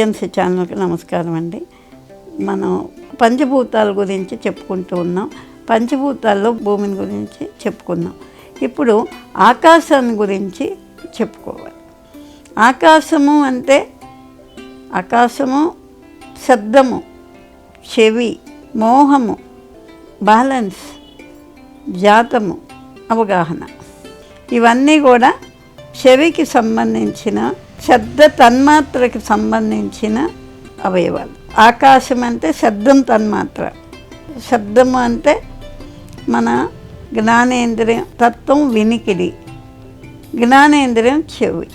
TNC ఛానల్కి నమస్కారం అండి. మనం పంచభూతాల గురించి చెప్పుకుంటూ ఉన్నాం. పంచభూతాల్లో భూమిని గురించి చెప్పుకున్నాం ఇప్పుడు ఆకాశాన్ని గురించి చెప్పుకోవాలి. ఆకాశము అంటే ఆకాశము శబ్దము చెవి మోహము బ్యాలెన్స్ జాతము అవగాహన. ఇవన్నీ కూడా చెవికి సంబంధించిన శబ్ద తన్మాత్రకి సంబంధించిన అవయవాలు. ఆకాశం అంటే శబ్దం తన్మాత్ర. శబ్దము అంటే మన జ్ఞానేంద్రియం తత్వం వినికిడి. జ్ఞానేంద్రియం చెవి.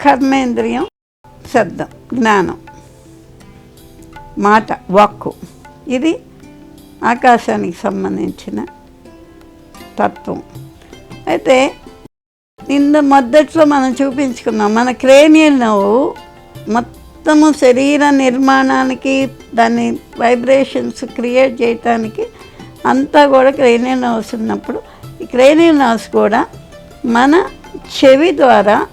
కర్మేంద్రియం శబ్దం జ్ఞానం. మాట వాక్కు. ఇది ఆకాశానికి సంబంధించిన తత్వం. అయితే నిన్న మొదట్లో మనం చూపించుకున్నాం. మన క్రేనియల్ నవ్వు మొత్తము శరీర నిర్మాణానికి దాని వైబ్రేషన్స్ క్రియేట్ చేయటానికి అంతా కూడా క్రేనియల్ నవ్స్ ఉన్నప్పుడు ఈ క్రేనియల్ నవ్స్ కూడా మన చెవి ద్వారా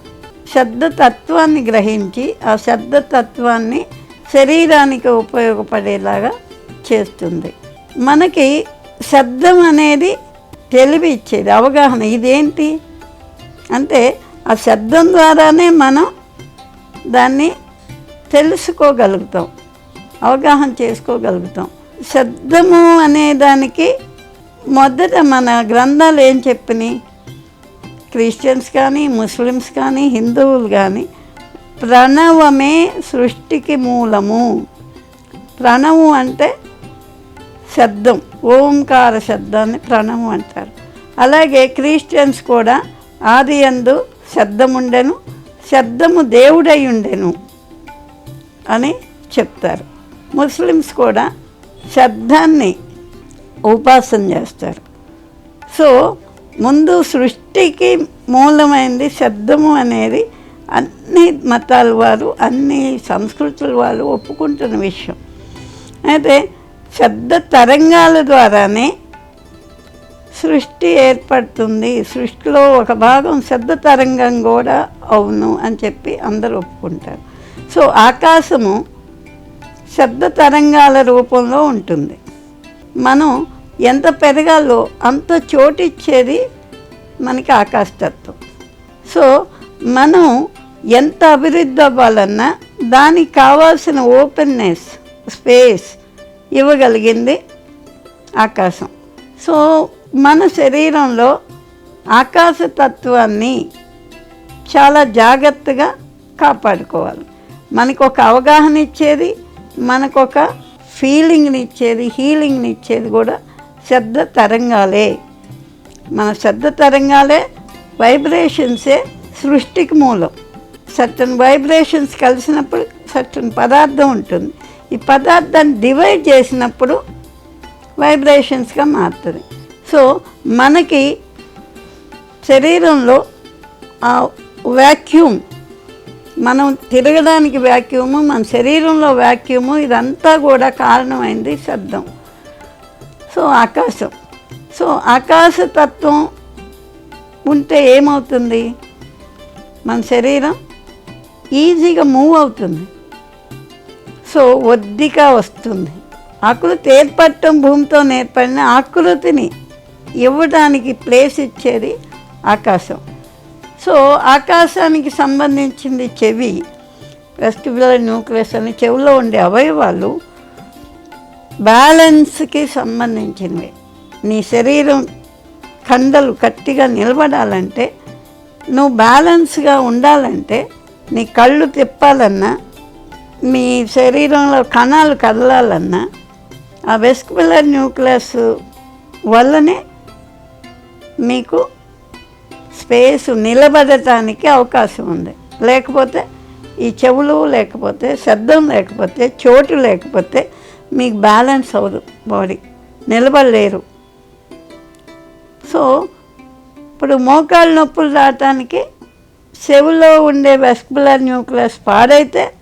శబ్దతత్వాన్ని గ్రహించి ఆ శబ్దతత్వాన్ని శరీరానికి ఉపయోగపడేలాగా చేస్తుంది. మనకి శబ్దం అనేది తెలివి ఇచ్చేది అవగాహన. ఇదేంటి? అంటే ఆ శబ్దం ద్వారానే మనం దాన్ని తెలుసుకోగలుగుతాం అవగాహన చేసుకోగలుగుతాం. శబ్దము అనే దానికి మొదట మన గ్రంథాలు ఏం చెప్పినాయి? క్రిస్టియన్స్ కానీ ముస్లిమ్స్ కానీ హిందువులు కానీ ప్రణవమే సృష్టికి మూలము. ప్రణవం అంటే శబ్దం ఓంకార శబ్దాన్ని ప్రణవం అంటారు. అలాగే క్రిస్టియన్స్ కూడా ఆది అందు శబ్దముండెను శబ్దము దేవుడై ఉండెను అని చెప్తారు. ముస్లిమ్స్ కూడా శబ్దాన్ని ఉపాసన చేస్తారు. సో ముందు సృష్టికి మూలమైంది శబ్దము అనేది అన్ని మతాల వారు అన్ని సంస్కృతుల వాళ్ళు ఒప్పుకుంటున్న విషయం. అయితే శబ్ద తరంగాల ద్వారానే సృష్టి ఏర్పడుతుంది. సృష్టిలో ఒక భాగం శబ్ద తరంగం కూడా అవును అని చెప్పి అందరూ ఒప్పుకుంటారు. సో ఆకాశము శబ్ద తరంగాల రూపంలో ఉంటుంది. మనం ఎంత పెరగాలో అంత చోటిచ్చేది మనకి ఆకాశతత్వం. సో మనం ఎంత అభివృద్ధి అవ్వాలన్నా దానికి కావాల్సిన ఓపెన్నెస్ స్పేస్ ఇవ్వగలిగింది ఆకాశం. సో మన శరీరంలో ఆకాశతత్వాన్ని చాలా జాగ్రత్తగా కాపాడుకోవాలి. మనకు ఒక అవగాహన ఇచ్చేది మనకు ఒక ఫీలింగ్ని ఇచ్చేది హీలింగ్ని ఇచ్చేది కూడా శబ్ద తరంగాలే. మన శబ్ద తరంగాలే వైబ్రేషన్సే సృష్టికి మూలం. సర్టన్ వైబ్రేషన్స్ కలిసినప్పుడు సర్టన్ పదార్థం ఉంటుంది. ఈ పదార్థాన్ని డివైడ్ చేసినప్పుడు వైబ్రేషన్స్గా మారుతుంది. సో మనకి శరీరంలో ఆ వ్యాక్యూమ్ మనం తిరగడానికి వ్యాక్యూము మన శరీరంలో వ్యాక్యూము ఇదంతా కూడా కారణమైంది శబ్దం. సో ఆకాశం. సో ఆకాశతత్వం ఉంటే ఏమవుతుంది? మన శరీరం ఈజీగా మూవ్ అవుతుంది. సో ఒద్దిక వస్తుంది. ఆకృతి ఏర్పడటం భూమితో నేర్పడిన ఆకృతిని ఇవ్వడానికి ప్లేస్ ఇచ్చేది ఆకాశం. సో ఆకాశానికి సంబంధించింది చెవి వెస్టిబులర్ న్యూక్లియస్ అని చెవిలో ఉండే అవయవాలు బ్యాలెన్స్కి సంబంధించినవి. నీ శరీరం కండలు గట్టిగా నిలబడాలంటే నువ్వు బ్యాలెన్స్గా ఉండాలంటే నీ కళ్ళు తిప్పాలన్నా మీ శరీరంలో కణాలు కదలాలన్నా ఆ వెస్కులర్ న్యూక్లియస్ వల్లనే మీకు స్పేస్ నిలబడటానికి అవకాశం ఉంది. లేకపోతే ఈ చెవులు లేకపోతే శబ్దం లేకపోతే చోటు లేకపోతే మీకు బ్యాలెన్స్ అవ్వదు. బాడీ నిలబడలేరు. సో ఇప్పుడు మోకాళ్ళ నొప్పులు రావటానికి చెవులో ఉండే వెస్కులర్ న్యూక్లియస్ పాడైతే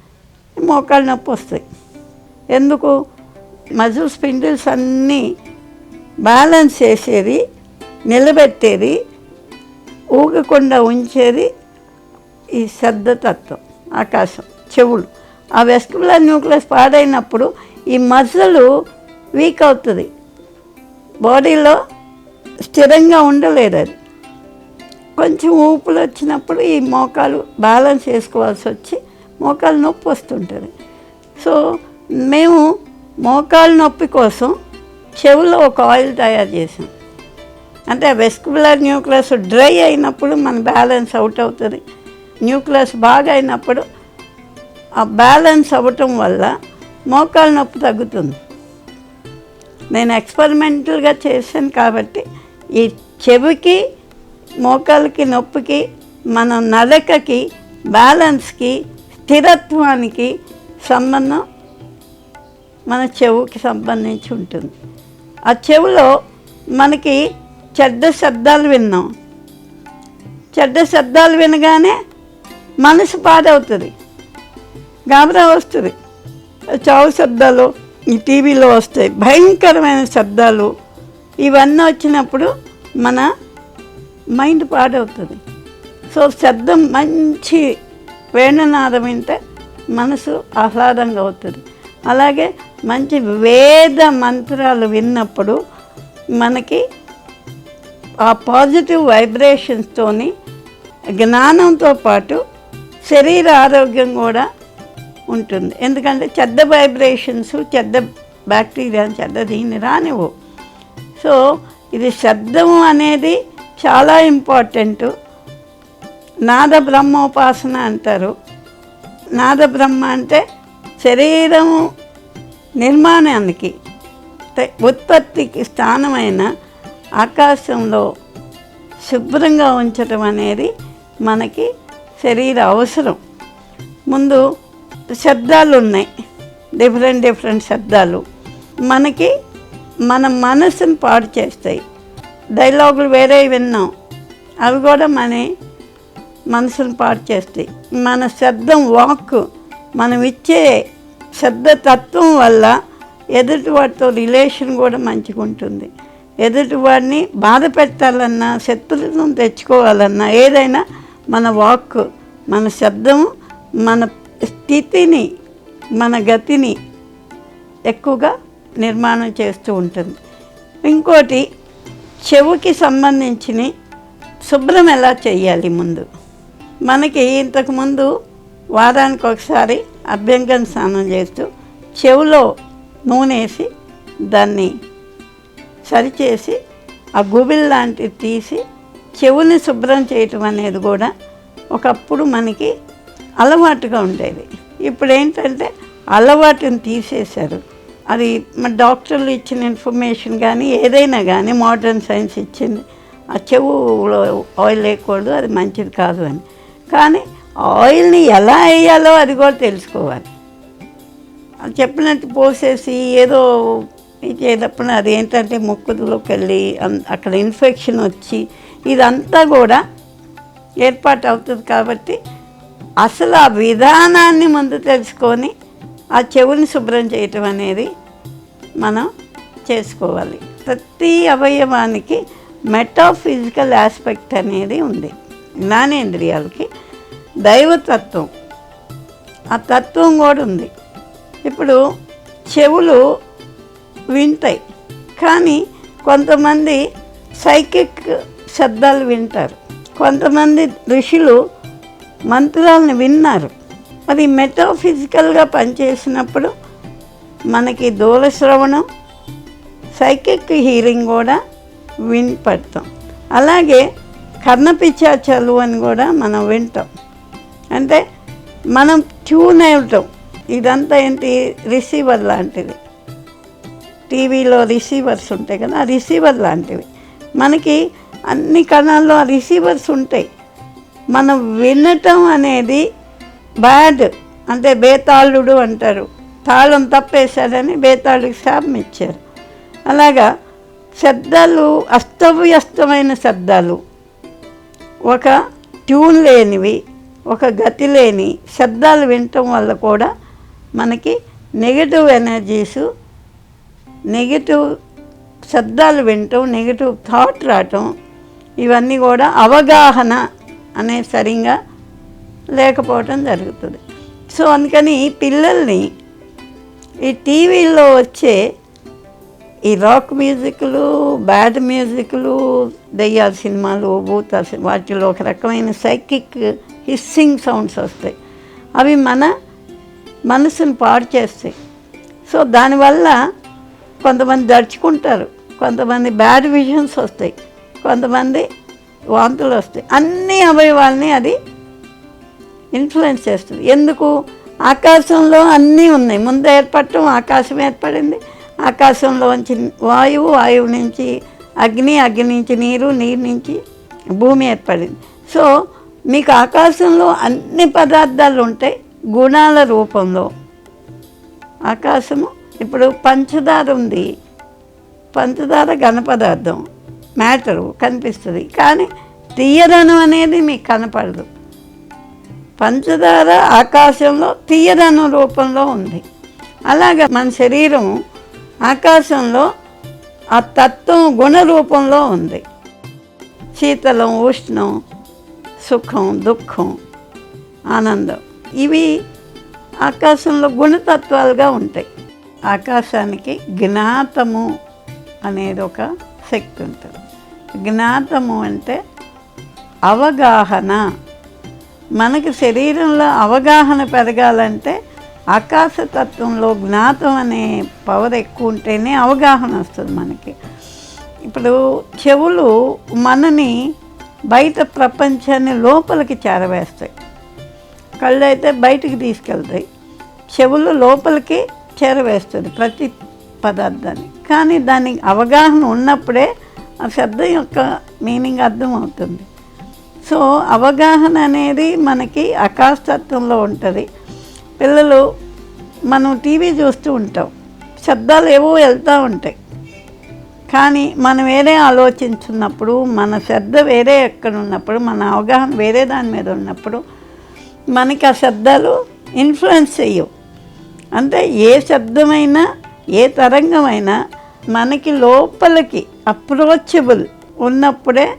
మోకాళ్ళ నొప్పి వస్తాయి. ఎందుకు? మజిల్ స్పిండిల్స్ అన్నీ బ్యాలెన్స్ చేసేది నిలబెట్టేది ఊగకుండా ఉంచేది ఈ శబ్దతత్వం ఆకాశం చెవులు. ఆ వెస్కులర్ న్యూక్లియస్ పాడైనప్పుడు ఈ మజ్జలు వీక్ అవుతుంది. బాడీలో స్థిరంగా ఉండలేదు అది. కొంచెం ఊపులు వచ్చినప్పుడు ఈ మోకాలు బ్యాలెన్స్ చేసుకోవాల్సి వచ్చి మోకాలు నొప్పి వస్తుంటుంది. సో మేము మోకాలు నొప్పి కోసం చెవులో ఒక ఆయిల్ తయారు చేసాం. అంటే వెస్కులర్ న్యూక్లియస్ డ్రై అయినప్పుడు మన బ్యాలెన్స్ అవుట్ అవుతుంది. న్యూక్లియస్ బాగా అయినప్పుడు ఆ బ్యాలెన్స్ అవ్వటం వల్ల మోకాలు నొప్పి తగ్గుతుంది. నేను ఎక్స్పెరిమెంటల్గా చేశాను కాబట్టి ఈ చెవికి మోకాలకి నొప్పికి మన నడకకి బ్యాలెన్స్కి స్థిరత్వానికి సంబంధం మన చెవుకి సంబంధించి ఉంటుంది. ఆ చెవులో మనకి చెడ్డ శబ్దాలు విన్నాం. చెడ్డ శబ్దాలు వినగానే మనసు పాడవుతుంది. గాబరా వస్తుంది. చావు శబ్దాలు ఈ టీవీలో వస్తాయి. భయంకరమైన శబ్దాలు ఇవన్నీ వచ్చినప్పుడు మన మైండ్ పాడవుతుంది. సో శబ్దం మంచి వేణనాదం వింటే మనసు ఆహ్లాదంగా అవుతుంది. అలాగే మంచి వేద మంత్రాలు విన్నప్పుడు మనకి ఆ పాజిటివ్ వైబ్రేషన్స్తోని జ్ఞానంతో పాటు శరీర ఆరోగ్యం కూడా ఉంటుంది. ఎందుకంటే చెడ్డ వైబ్రేషన్స్ చెడ్డ బ్యాక్టీరియా చెడ్డ దీన్ని రానివ్వు. సో ఇది శబ్దము అనేది చాలా ఇంపార్టెంట్. నాద బ్రహ్మోపాసన అంటారు. నాద బ్రహ్మ అంటే శరీరము నిర్మాణానికి ఉత్పత్తికి స్థానమైన ఆకాశంలో శుభ్రంగా ఉంచటం అనేది మనకి శరీర అవసరం. ముందు శబ్దాలు ఉన్నాయి డిఫరెంట్ డిఫరెంట్ శబ్దాలు. మనకి మన మనసుని పాడు చేస్తాయి. డైలాగులు వేరే విన్నాం. అవి కూడా మన మనసును పాడు చేస్తాయి. మన శబ్దం వాక్ మనం ఇచ్చే శబ్ద తత్వం వల్ల ఎదుటి వాటితో రిలేషన్ కూడా మంచిగా ఉంటుంది ఎదుటి వాడిని బాధ పెట్టాలన్నా శత్రుత్వం తెచ్చుకోవాలన్నా ఏదైనా మన వాక్ మన శబ్దము మన స్థితిని మన గతిని ఎక్కువగా నిర్మాణం చేస్తూ ఉంటుంది. ఇంకోటి చెవుకి సంబంధించిన శుభ్రం ఎలా చేయాలి ముందు? మనకి ఇంతకుముందు వారానికి ఒకసారి అభ్యంగన స్నానం చేస్తూ చెవులో నూనె వేసి దాన్ని సరిచేసి ఆ గుబిల్ లాంటివి తీసి చెవుని శుభ్రం చేయటం అనేది కూడా ఒకప్పుడు మనకి అలవాటుగా ఉండేది. ఇప్పుడు ఏంటంటే అలవాటుని తీసేశారు. అది మన డాక్టర్లు ఇచ్చిన ఇన్ఫర్మేషన్ కానీ ఏదైనా కానీ మోడర్న్ సైన్స్ ఇచ్చింది. ఆ చెవులో ఆయిల్ వేయకూడదు అది మంచిది కాదు అని. కానీ ఆయిల్ని ఎలా వేయాలో అది కూడా తెలుసుకోవాలి. అది చెప్పినట్టు పోసేసి ఏదో ఇచ్చేటప్పుడు అది ఏంటంటే వెళ్ళి అక్కడ ఇన్ఫెక్షన్ వచ్చి ఇదంతా కూడా ఏర్పాటు అవుతుంది కాబట్టి అసలు ఆ విధానాన్ని ముందు తెలుసుకొని ఆ చెవుని శుభ్రం చేయటం అనేది మనం చేసుకోవాలి. ప్రతి అవయవానికి మెటాఫిజికల్ ఆస్పెక్ట్ అనేది ఉంది. జ్ఞానేంద్రియాలకి దైవతత్వం ఆ తత్వం కూడా ఉంది. ఇప్పుడు చెవులు వింటాయి. కానీ కొంతమంది సైకిక్ శబ్దాలు వింటారు. కొంతమంది ఋషులు మంత్రాలను విన్నారు. అది మెటాఫిజికల్గా పనిచేసినప్పుడు మనకి దూరశ్రవణం సైకిక్ హీరింగ్ కూడా వినపడతాం. అలాగే కర్ణపిచ్చాచలు అని కూడా మనం వింటాం. అంటే మనం ట్యూన్ అవటం ఇదంతా ఏంటి? రిసీవర్ లాంటిది. టీవీలో రిసీవర్స్ ఉంటాయి కదా ఆ రిసీవర్ లాంటివి. మనకి అన్ని కణాల్లో ఆ రిసీవర్స్ ఉంటాయి. మనం వినటం అనేది బ్యాడ్ అంటే బేతాళుడు అంటారు. తాళం తప్పేశాడని బేతాళుడికి శాపం ఇచ్చారు. అలాగా శబ్దాలు అస్తవ్యస్తమైన శబ్దాలు. ఒక ట్యూన్ లేనివి ఒక గతి లేని శబ్దాలు వినటం వల్ల కూడా మనకి నెగిటివ్ ఎనర్జీసు నెగిటివ్ శబ్దాలు వినటం నెగిటివ్ థాట్ రావటం ఇవన్నీ కూడా అవగాహన అనేది సరిగా లేకపోవటం జరుగుతుంది. సో అందుకని పిల్లల్ని ఈ టీవీలో వచ్చే ఈ రాక్ మ్యూజిక్లు బ్యాడ్ మ్యూజిక్లు దయ్యాల సినిమాలు భూత వాటిలో ఒక రకమైన సైకిక్ హిస్సింగ్ సౌండ్స్ వస్తాయి. అవి మన మనసును పాడు చేస్తాయి. సో దానివల్ల కొంతమంది దడుచుకుంటారు కొంతమంది బ్యాడ్ విజన్స్ వస్తాయి కొంతమంది వాంతులు వస్తాయి. అన్ని అవయవాల్ని అది ఇన్ఫ్లుయెన్స్ చేస్తుంది. ఎందుకు? ఆకాశంలో అన్నీ ఉన్నాయి. ముందు ఏర్పడటం ఆకాశం ఏర్పడింది. ఆకాశంలోంచి వాయువు వాయువు నుంచి అగ్ని అగ్ని నుంచి నీరు నీరు నుంచి భూమి ఏర్పడింది. సో మీకు ఆకాశంలో అన్ని పదార్థాలు ఉంటాయి గుణాల రూపంలో. ఆకాశము ఇప్పుడు పంచదార ఉంది. పంచదార ఘన పదార్థం మ్యాటరు కనిపిస్తుంది. కానీ తీయదనం అనేది మీకు కనపడదు. పంచదార ఆకాశంలో తీయదనం రూపంలో ఉంది. అలాగే మన శరీరం ఆకాశంలో ఆ తత్వం గుణ రూపంలో ఉంది. శీతలం ఉష్ణం సుఖం దుఃఖం ఆనందం. ఇవి ఆకాశంలో గుణతత్వాలుగా ఉంటాయి. ఆకాశానికి జ్ఞాతము అనేది ఒక శక్తి ఉంటుంది. జ్ఞాతము అంటే అవగాహన. మనకి శరీరంలో అవగాహన పెరగాలంటే ఆకాశతత్వంలో జ్ఞాతం అనే పవర్ ఎక్కువ ఉంటేనే అవగాహన వస్తుంది మనకి. ఇప్పుడు చెవులు మనని బయట ప్రపంచాన్ని లోపలికి చేరవేస్తాయి. కళ్ళు అయితే బయటికి తీసుకెళ్తాయి. చెవులు లోపలికి చేరవేస్తుంది ప్రతి పదార్థాన్ని. కానీ దాని అవగాహన ఉన్నప్పుడే ఆ శబ్దం యొక్క మీనింగ్ అర్థమవుతుంది సో అవగాహన అనేది మనకి ఆకాశతత్వంలో ఉంటుంది. పిల్లలు మనం టీవీ చూస్తూ ఉంటాం. శబ్దాలు ఏవో వెళ్తూ ఉంటాయి. కానీ మనం వేరే ఆలోచించున్నప్పుడు మన శ్రద్ధ వేరే ఎక్కడ ఉన్నప్పుడు మన అవగాహన వేరే దాని మీద ఉన్నప్పుడు మనకి ఆ శబ్దాలు ఇన్ఫ్లుయెన్స్ చెయ్యవు అంటే ఏ శబ్దమైనా ఏ తరంగమైనా మనకి లోపలికి అప్రోచబుల్ ఉన్నప్పుడే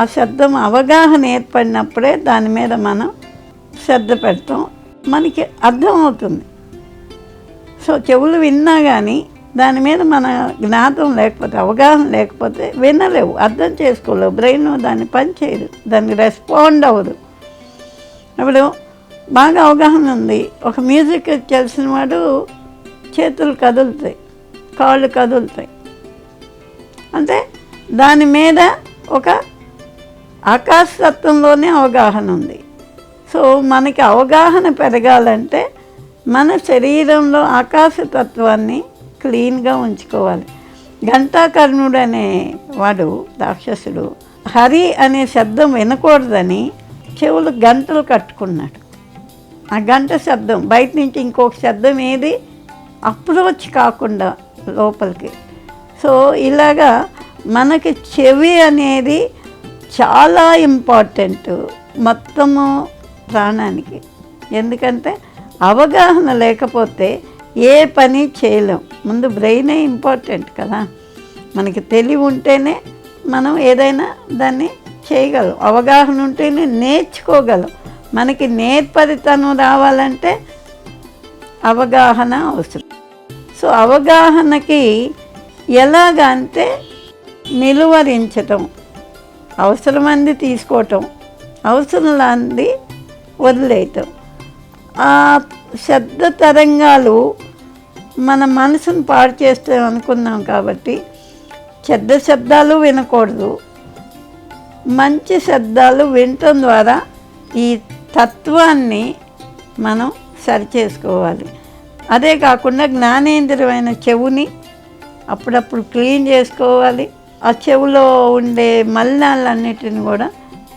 ఆ శబ్దం అవగాహన ఏర్పడినప్పుడే దాని మీద మనం శ్రద్ధ పెడతాం. మనకి అర్థమవుతుంది. సో చెవులు విన్నా కానీ దాని మీద మన జ్ఞాతం లేకపోతే అవగాహన లేకపోతే వినలేవు. అర్థం చేసుకోలేవు. బ్రెయిన్ దాన్ని పనిచేయదు. దాన్ని రెస్పాండ్ అవ్వదు. ఇప్పుడు బాగా అవగాహన ఉంది. ఒక మ్యూజిక్ తెలిసిన వాడు చేతులు కదులుతాయి కాళ్ళు కదులుతాయి. అంటే దాని మీద ఒక ఆకాశతత్వంలోనే అవగాహన ఉంది. సో మనకి అవగాహన పెరగాలంటే మన శరీరంలో ఆకాశతత్వాన్ని క్లీన్గా ఉంచుకోవాలి. ఘంటాకర్ణుడు అనే వాడు రాక్షసుడు హరి అనే శబ్దం వినకూడదని చెవులు గంటలు కట్టుకున్నాడు. ఆ గంట శబ్దం బయట నుంచి ఇంకొక శబ్దం ఏది? అప్రోచ్ కాకుండా లోపలికి. సో ఇలాగా మనకి చెవి అనేది చాలా ఇంపార్టెంట్ మొత్తము ప్రాణానికి. ఎందుకంటే అవగాహన లేకపోతే ఏ పని చేయలేం. ముందు బ్రెయినే ఇంపార్టెంట్ కదా. మనకి తెలివి ఉంటేనే మనం ఏదైనా దాన్ని చేయగలం. అవగాహన ఉంటేనే నేర్చుకోగలం. మనకి నేర్పరితనం రావాలంటే అవగాహన అవసరం. సో అవగాహనకి ఎలాగంటే నిలువరించటం అవసరమంది తీసుకోవటం అవసరం లాంది వదిలేయటం. ఆ శబ్ద తరంగాలు మన మనసును పాడు చేస్తే అనుకున్నాం కాబట్టి చెడ్డ శబ్దాలు వినకూడదు. మంచి శబ్దాలు వినటం ద్వారా ఈ తత్వాన్ని మనం సరిచేసుకోవాలి. అదే కాకుండా జ్ఞానేంద్రమైన చెవుని అప్పుడప్పుడు క్లీన్ చేసుకోవాలి. ఆ చెవులో ఉండే మలినాలన్నిటిని కూడా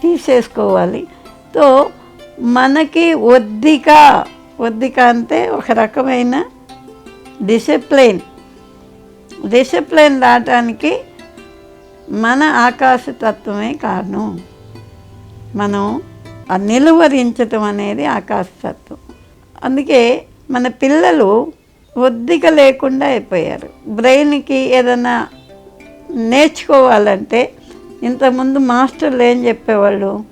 తీసేసుకోవాలి. తో మనకి ఒద్దిక ఒద్దిక అంటే ఒక రకమైన డిసిప్లిన్. డిసిప్లైన్ రావటానికి మన ఆకాశతత్వమే కారణం. మనం ఆ నిలువరించటం అనేది ఆకాశతత్వం. అందుకే మన పిల్లలు ఒద్దిక లేకుండా అయిపోయారు. బ్రెయిన్కి ఏదైనా నేర్చుకోవాలంటే ఇంతకుముందు మాస్టర్లు ఏం చెప్పేవాళ్ళు?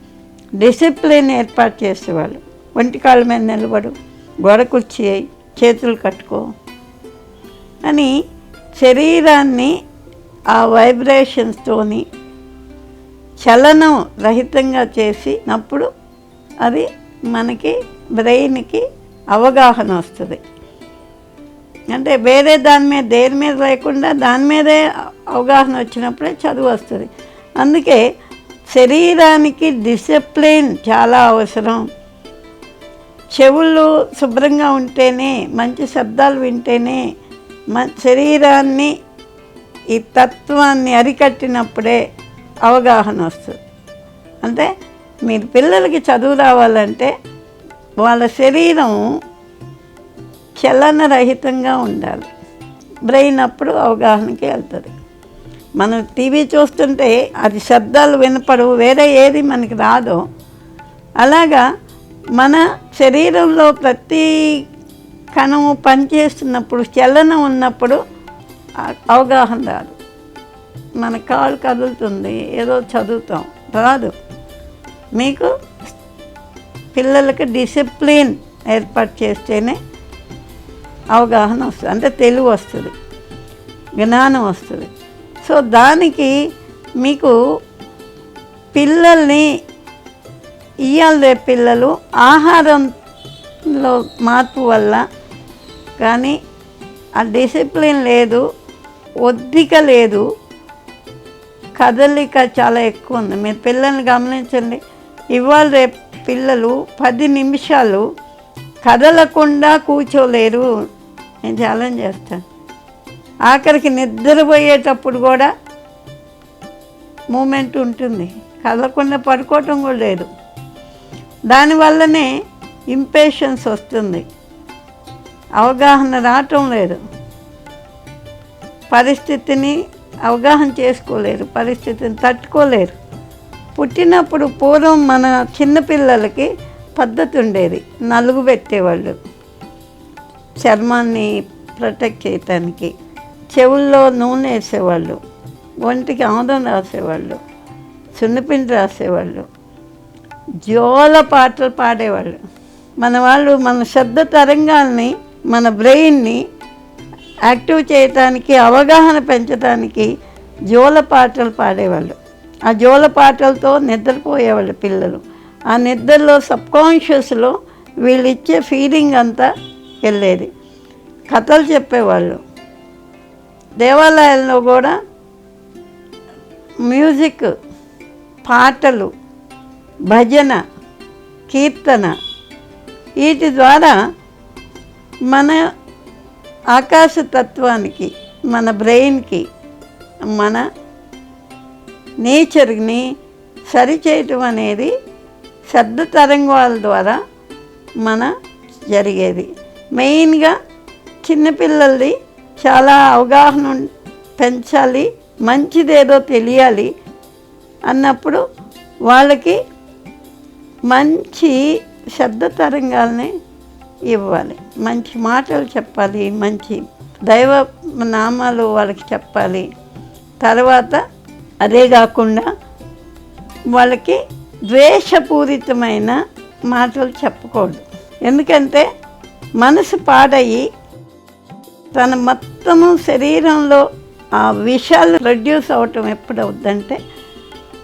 డిసిప్లిన్ ఏర్పాటు చేసేవాళ్ళు. ఒంటి కాళ్ళ మీద నిలబడు గోడ కుర్చీ అయి చేతులు కట్టుకో అని శరీరాన్ని ఆ వైబ్రేషన్స్తోని చలనం రహితంగా చేసినప్పుడు అది మనకి బ్రెయిన్కి అవగాహన వస్తుంది. అంటే వేరే దాని మీద దేని మీద లేకుండా దాని మీదే అవగాహన వచ్చినప్పుడే చదువు వస్తుంది. అందుకే శరీరానికి డిసిప్లిన్ చాలా అవసరం. చెవులు శుభ్రంగా ఉంటేనే మంచి శబ్దాలు వింటేనే మన శరీరాన్ని ఈ తత్వాన్ని అరికట్టినప్పుడే అవగాహన వస్తుంది. అంటే మీరు పిల్లలకి చదువు రావాలంటే వాళ్ళ శరీరం చలనరహితంగా ఉండాలి. బ్రెయిన్ అప్పుడు అవగాహనకి వెళ్తుంది. మనం టీవీ చూస్తుంటే అది శబ్దాలు వినపడవు వేరే ఏది మనకి రాదు. అలాగా మన శరీరంలో ప్రతి కణము పనిచేస్తున్నప్పుడు చలనం ఉన్నప్పుడు అవగాహన రాదు. మన కాలు కదులుతుంది ఏదో చదువుతాం రాదు. మీకు పిల్లలకి డిసిప్లిన్ ఏర్పాటు చేస్తేనే అవగాహన వస్తుంది. అంటే తెలివి వస్తుంది. జ్ఞానం వస్తుంది. సో దానికి మీకు పిల్లల్ని ఇయ్యాలి పిల్లలు. ఆహారంలో మార్పు వల్ల కానీ ఆ డిసిప్లిన్ లేదు ఒద్దిక లేదు. కదలిక చాలా ఎక్కువ ఉంది. మీరు పిల్లల్ని గమనించండి. ఇవాళ రేపు పిల్లలు పది నిమిషాలు కదలకుండా కూర్చోలేరు. నేను ఛాలెంజ్ చేస్తాను ఆఖరికి నిద్రపోయేటప్పుడు కూడా మూమెంట్ ఉంటుంది. కదలకుండా పడుకోవటం కూడా లేదు. దానివల్లనే ఇంపేషన్స్ వస్తుంది. అవగాహన రావటం లేదు. పరిస్థితిని అవగాహన చేసుకోలేరు. పరిస్థితిని తట్టుకోలేరు. పుట్టినప్పుడు పూర్వం మన చిన్నపిల్లలకి పద్ధతి ఉండేది నలుగు పెట్టేవాళ్ళు. చర్మాన్ని ప్రొటెక్ట్ చేయటానికి. చెవుల్లో నూనె వేసేవాళ్ళు. ఒంటికి ఆముదం రాసేవాళ్ళు. సున్నపిండి రాసేవాళ్ళు. జోల పాటలు పాడేవాళ్ళు. మన వాళ్ళు మన శబ్ద తరంగాల్ని మన బ్రెయిన్ని యాక్టివ్ చేయటానికి అవగాహన పెంచడానికి జోల పాటలు పాడేవాళ్ళు. ఆ జోల పాటలతో నిద్రపోయేవాళ్ళు పిల్లలు. ఆ నిద్రలో సబ్కాన్షియస్లో వీళ్ళు ఇచ్చే ఫీలింగ్ అంతా వెళ్ళేది. కథలు చెప్పేవాళ్ళు. దేవాలయాల్లో కూడా మ్యూజిక్ పాటలు భజన కీర్తన వీటి ద్వారా మన ఆకాశతత్వానికి మన బ్రెయిన్కి మన నేచర్ని సరిచేయటం అనేది శబ్ద తరంగాల ద్వారా మన జరిగేది. మెయిన్గా చిన్నపిల్లల్ని చాలా అవగాహన పెంచాలి మంచిదేదో తెలియాలి అన్నప్పుడు వాళ్ళకి మంచి శబ్ద తరంగాల్ని ఇవ్వాలి. మంచి మాటలు చెప్పాలి మంచి దైవ నామాలు వాళ్ళకి చెప్పాలి. తర్వాత అదే కాకుండా వాళ్ళకి ద్వేషపూరితమైన మాటలు చెప్పకూడదు. ఎందుకంటే మనసు పాడయి తన మొత్తము శరీరంలో ఆ విషాలు ప్రొడ్యూస్ అవటం ఎప్పుడు అవుద్దంటే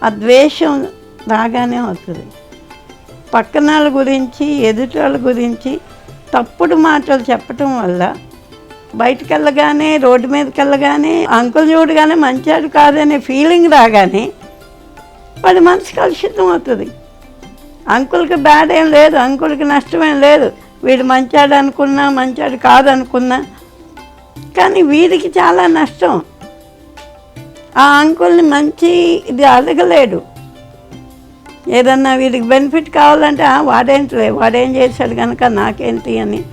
ఆ ద్వేషం రాగానే అవుతుంది. పక్కన వాళ్ళ గురించి ఎదుటాల వాళ్ళ గురించి తప్పుడు మాటలు చెప్పటం వల్ల బయటకు వెళ్ళగానే రోడ్డు మీదకి వెళ్ళగానే అంకుల్ చూడగానే మంచాడు కాదనే ఫీలింగ్ రాగానే వాడి మనసు కలుషితం అవుతుంది. అంకుల్కి బ్యాడ్ ఏం లేదు అంకుల్కి నష్టమేం లేదు. వీడు మంచాడు అనుకున్నా మంచాడు కాదనుకున్నా కానీ వీడికి చాలా నష్టం. ఆ అంకుల్ని మంచి ఇది అడగలేడు. ఏదన్నా వీడికి బెనిఫిట్ కావాలంటే "ఆ, వాడేంటిలే వాడేం చేశాడు కనుక నాకేంటి అని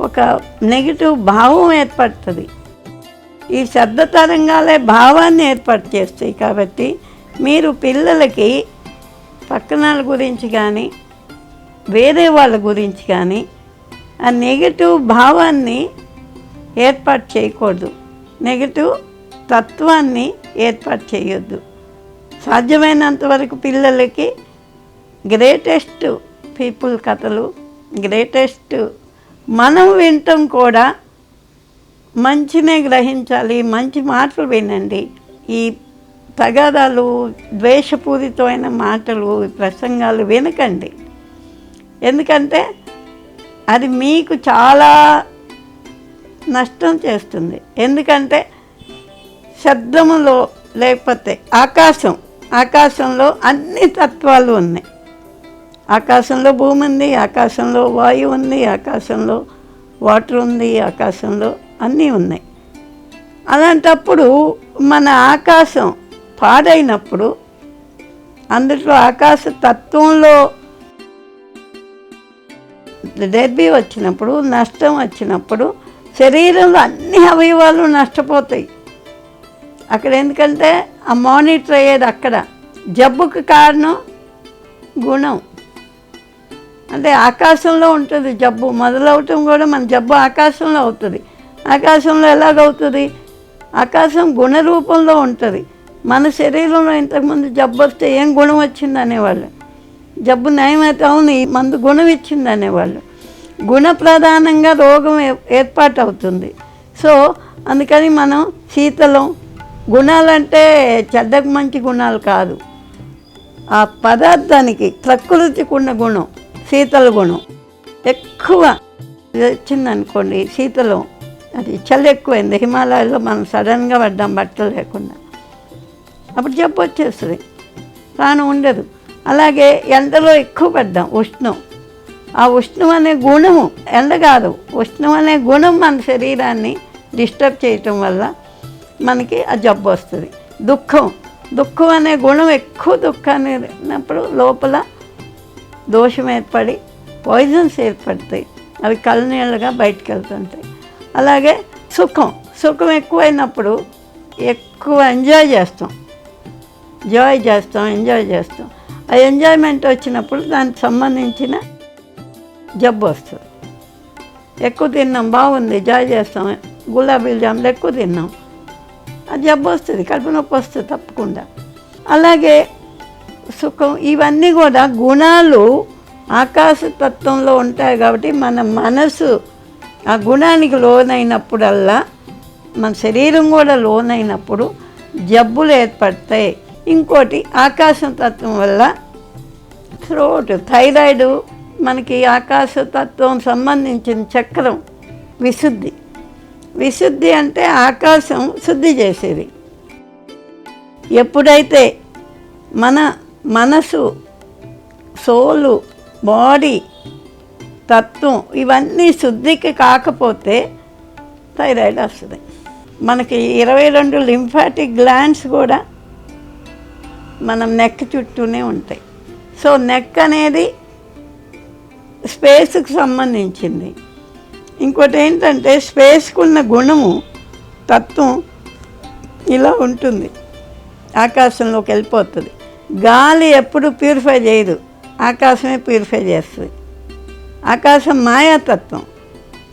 ఒక నెగిటివ్ భావం ఏర్పడుతుంది. ఈ శబ్ద తరంగాలే భావాన్ని ఏర్పాటు చేస్తాయి కాబట్టి మీరు పిల్లలకి పక్కనాల గురించి కానీ వేరే వాళ్ళ గురించి కానీ ఆ నెగిటివ్ భావాన్ని ఏర్పాటు చేయకూడదు. నెగిటివ్ తత్వాన్ని ఏర్పాటు చేయొద్దు. సాధ్యమైనంత వరకు పిల్లలకి గ్రేటెస్ట్ పీపుల్ కథలు గ్రేటెస్ట్ మనం వినటం కూడా మంచినే గ్రహించాలి మంచి మాటలు వినండి. ఈ తగాదాలు ద్వేషపూరితమైన మాటలు ప్రసంగాలు వినకండి. ఎందుకంటే అది మీకు చాలా నష్టం చేస్తుంది. ఎందుకంటే శబ్దములో లేకపోతే ఆకాశం ఆకాశంలో అన్ని తత్వాలు ఉన్నాయి. ఆకాశంలో భూమి ఉంది ఆకాశంలో వాయువు ఉంది ఆకాశంలో వాటర్ ఉంది ఆకాశంలో అన్నీ ఉన్నాయి. అలాంటప్పుడు మన ఆకాశం పాడైనప్పుడు అందులో ఆకాశ తత్వంలో డెబ్బీ వచ్చినప్పుడు నష్టం వచ్చినప్పుడు శరీరంలో అన్ని అవయవాలు నష్టపోతాయి. అక్కడ ఎందుకంటే ఆ మానిటర్ అయ్యేది అక్కడ. జబ్బుకు కారణం గుణం. అంటే ఆకాశంలో ఉంటుంది జబ్బు. మొదలవటం కూడా మన జబ్బు ఆకాశంలో అవుతుంది. ఆకాశంలో ఎలాగవుతుంది? ఆకాశం గుణ రూపంలో ఉంటుంది. మన శరీరంలో ఇంతకుముందు జబ్బు వస్తే ఏం గుణం వచ్చింది అనేవాళ్ళు జబ్బు నయమైతే అవును ఈ మందు గుణం ఇచ్చింది అనేవాళ్ళు గుణ ప్రధానంగా రోగం ఏర్పాటు అవుతుంది సో అందుకని మనం శీతలం గుణాలంటే చెడ్డకు మంచి గుణాలు కాదు. ఆ పదార్థానికి ప్రకృతికి ఉన్న గుణం. శీతల గుణం. ఎక్కువ వచ్చిందనుకోండి శీతలం. అది చలి ఎక్కువైంది. హిమాలయాల్లో మనం సడన్గా పడ్డాం బట్టలు లేకుండా. అప్పుడు జబ్బు వచ్చేస్తుంది. ప్రాణం ఉండదు. అలాగే ఎండలో ఎక్కువ పడ్డాం ఉష్ణం. ఆ ఉష్ణం అనే గుణము ఎండ కాదు. ఉష్ణం అనే గుణం మన శరీరాన్ని డిస్టర్బ్ చేయటం వల్ల మనకి ఆ జబ్బు వస్తుంది. దుఃఖం. దుఃఖం అనే గుణం ఎక్కువ దుఃఖాన్ని ఉన్నప్పుడు లోపల దోషం ఏర్పడి పాయిజన్స్ ఏర్పడతాయి. అవి కళ్ళనీళ్ళగా బయటకు వెళ్తుంటాయి అలాగే సుఖం. సుఖం ఎక్కువైనప్పుడు ఎక్కువ ఎంజాయ్ చేస్తాం. జాయ్ చేస్తాం ఎంజాయ్ చేస్తాం. ఆ ఎంజాయ్మెంట్ వచ్చినప్పుడు దానికి సంబంధించిన జబ్బు వస్తుంది. ఎక్కువ తిన్నాం బాగుంది జాయ్ చేస్తాం. గులాబీ జాములు ఎక్కువ తిన్నాం. ఆ జబ్బు వస్తుంది కడుపు నొప్పి వస్తుంది తప్పకుండా. అలాగే సుఖం ఇవన్నీ కూడా గుణాలు ఆకాశతత్వంలో ఉంటాయి కాబట్టి మన మనసు ఆ గుణానికి లోనైనప్పుడల్లా మన శరీరం కూడా లోనైనప్పుడు జబ్బులు ఏర్పడతాయి. ఇంకోటి ఆకాశం తత్వం వల్ల థ్రోట్ థైరాయిడ్ మనకి ఆకాశ తత్వం సంబంధించిన చక్రం విశుద్ధి. విశుద్ధి అంటే ఆకాశం శుద్ధి చేసేది. ఎప్పుడైతే మన మనసు సోలు బాడీ తత్వం ఇవన్నీ శుద్ధికి కాకపోతే థైరాయిడ్ వస్తుంది. మనకి ఇరవై రెండు లింఫాటిక్ గ్లాండ్స్ కూడా మనం నెక్ చుట్టూనే ఉంటాయి. సో నెక్ అనేది స్పేస్కి సంబంధించింది. ఇంకోటి ఏంటంటే స్పేస్కి ఉన్న గుణము తత్వం ఇలా ఉంటుంది. ఆకాశంలోకి వెళ్ళిపోతుంది. గాలి ఎప్పుడు ప్యూరిఫై చేయదు. ఆకాశమే ప్యూరిఫై చేస్తుంది. ఆకాశం మాయాతత్వం.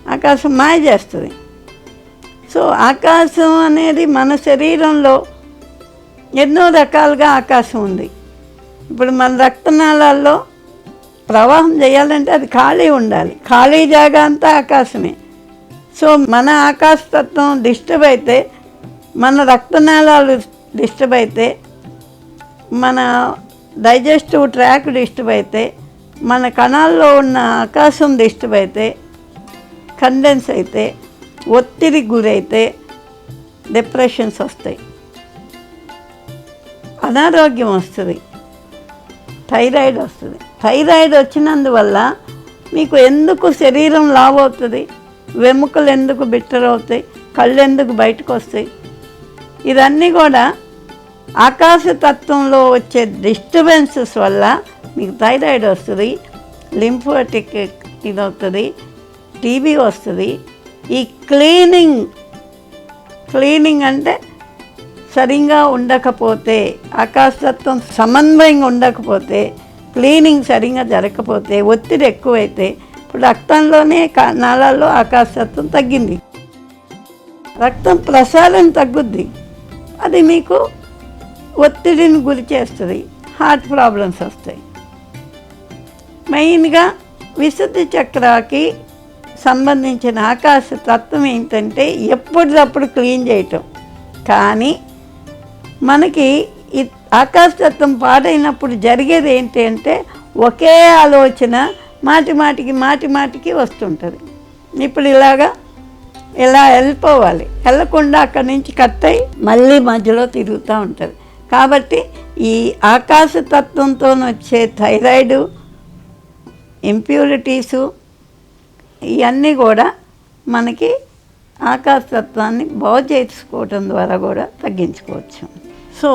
ఆకాశం మాయ చేస్తుంది. సో ఆకాశం అనేది మన శరీరంలో ఎన్నో రకాలుగా ఆకాశం ఉంది. ఇప్పుడు మన రక్తనాళాల్లో ప్రవాహం చేయాలంటే అది ఖాళీ ఉండాలి. ఖాళీ జాగా అంతా ఆకాశమే. సో మన ఆకాశతత్వం డిస్టర్బ్ అయితే మన రక్తనాళాలు డిస్టర్బ్ అయితే మన డైజెస్టివ్ ట్రాక్ డిస్టర్బ్ అయితే మన కణాల్లో ఉన్న ఆకాశం డిస్టర్బ్ అయితే కండెన్స్ అయితే ఒత్తిడి గురైతే డిప్రెషన్స్ వస్తాయి. అనారోగ్యం వస్తుంది. థైరాయిడ్ వస్తుంది. థైరాయిడ్ వచ్చినందువల్ల మీకు ఎందుకు శరీరం లావు అవుతుంది? వెముకలు ఎందుకు బిట్టర్ అవుతాయి? కళ్ళు ఎందుకు బయటకు వస్తాయి? ఇవన్నీ కూడా ఆకాశతత్వంలో వచ్చే డిస్టర్బెన్సెస్ వల్ల మీకు థైరాయిడ్ వస్తుంది లింఫోటిక్ ఇది అవుతుంది టీబీ వస్తుంది. ఈ క్లీనింగ్ క్లీనింగ్ అంటే సరిగా ఉండకపోతే ఆకాశతత్వం సమన్వయంగా ఉండకపోతే క్లీనింగ్ సరిగా జరగకపోతే ఒత్తిడి ఎక్కువైతే ఇప్పుడు రక్తంలోనే కా- నాళాల్లో ఆకాశతత్వం తగ్గింది. రక్తం ప్రసారం తగ్గుద్ది. అది మీకు ఒత్తిడిని గురి చేస్తుంది హార్ట్ ప్రాబ్లమ్స్ వస్తాయి. మెయిన్గా విశుద్ధి చక్రాకి సంబంధించిన ఆకాశ తత్వం ఏంటంటే ఎప్పటికప్పుడు క్లీన్ చేయటం. కానీ మనకి ఈ ఆకాశతత్వం పాడైనప్పుడు జరిగేది ఏంటి అంటే ఒకే ఆలోచన మాటి మాటికి మాటి మాటికి వస్తుంటుంది. ఇప్పుడు ఇలాగా ఇలా వెళ్ళిపోవాలి? వెళ్ళకుండా అక్కడి నుంచి కట్ అయి మళ్ళీ మధ్యలో తిరుగుతూ ఉంటుంది. కాబట్టి ఈ ఆకాశతత్వంతో వచ్చే థైరాయిడ్ ఇంప్యూరిటీసు ఇవన్నీ కూడా మనకి ఆకాశతత్వాన్ని బాగు చేసుకోవటం ద్వారా కూడా తగ్గించుకోవచ్చు. సో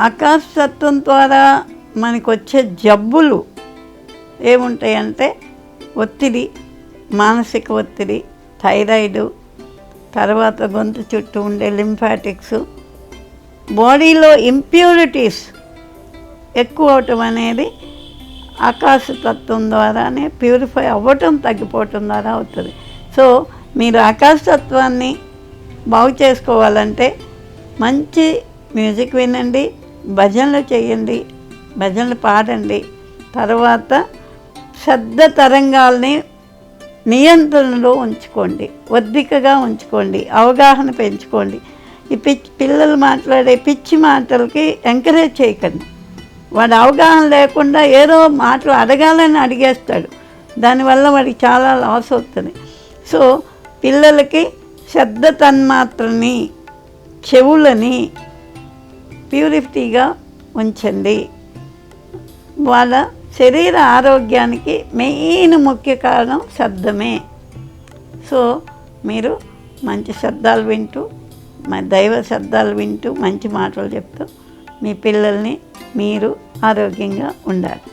ఆకాశతత్వం ద్వారా మనకు వచ్చే జబ్బులు ఏముంటాయంటే ఒత్తిడి మానసిక ఒత్తిడి థైరాయిడ్ తర్వాత గొంతు చుట్టూ ఉండే లింఫాటిక్స్ బాడీలో ఇంప్యూరిటీస్ ఎక్కువ అవటం అనేది ఆకాశతత్వం ద్వారానే ప్యూరిఫై అవ్వటం తగ్గిపోవటం ద్వారా అవుతుంది. సో మీరు ఆకాశతత్వాన్ని బాగు చేసుకోవాలంటే మంచి మ్యూజిక్ వినండి భజనలు చేయండి భజనలు పాడండి. తర్వాత శబ్ద తరంగాల్ని నియంత్రణలో ఉంచుకోండి. ఒద్దికగా ఉంచుకోండి. అవగాహన పెంచుకోండి. ఈ పిచ్చి పిల్లలు మాట్లాడే పిచ్చి మాటలకి ఎంకరేజ్ చేయకండి. వాడు అవగాహన లేకుండా ఏదో మాటలు అడగాలని అడిగేస్తాడు. దానివల్ల వాడికి చాలా లాస్ అవుతుంది. సో పిల్లలకి శబ్ద తన్మాత్రని చెవులని ప్యూరిఫిటీగా ఉంచండి. వాళ్ళ శరీర ఆరోగ్యానికి మెయిన్ ముఖ్య కారణం శబ్దమే. సో మీరు మంచి శబ్దాలు వింటూ మా దైవ శబ్దాలు వింటూ మంచి మాటలు చెప్తూ మీ పిల్లల్ని మీరు ఆరోగ్యంగా ఉండాలి.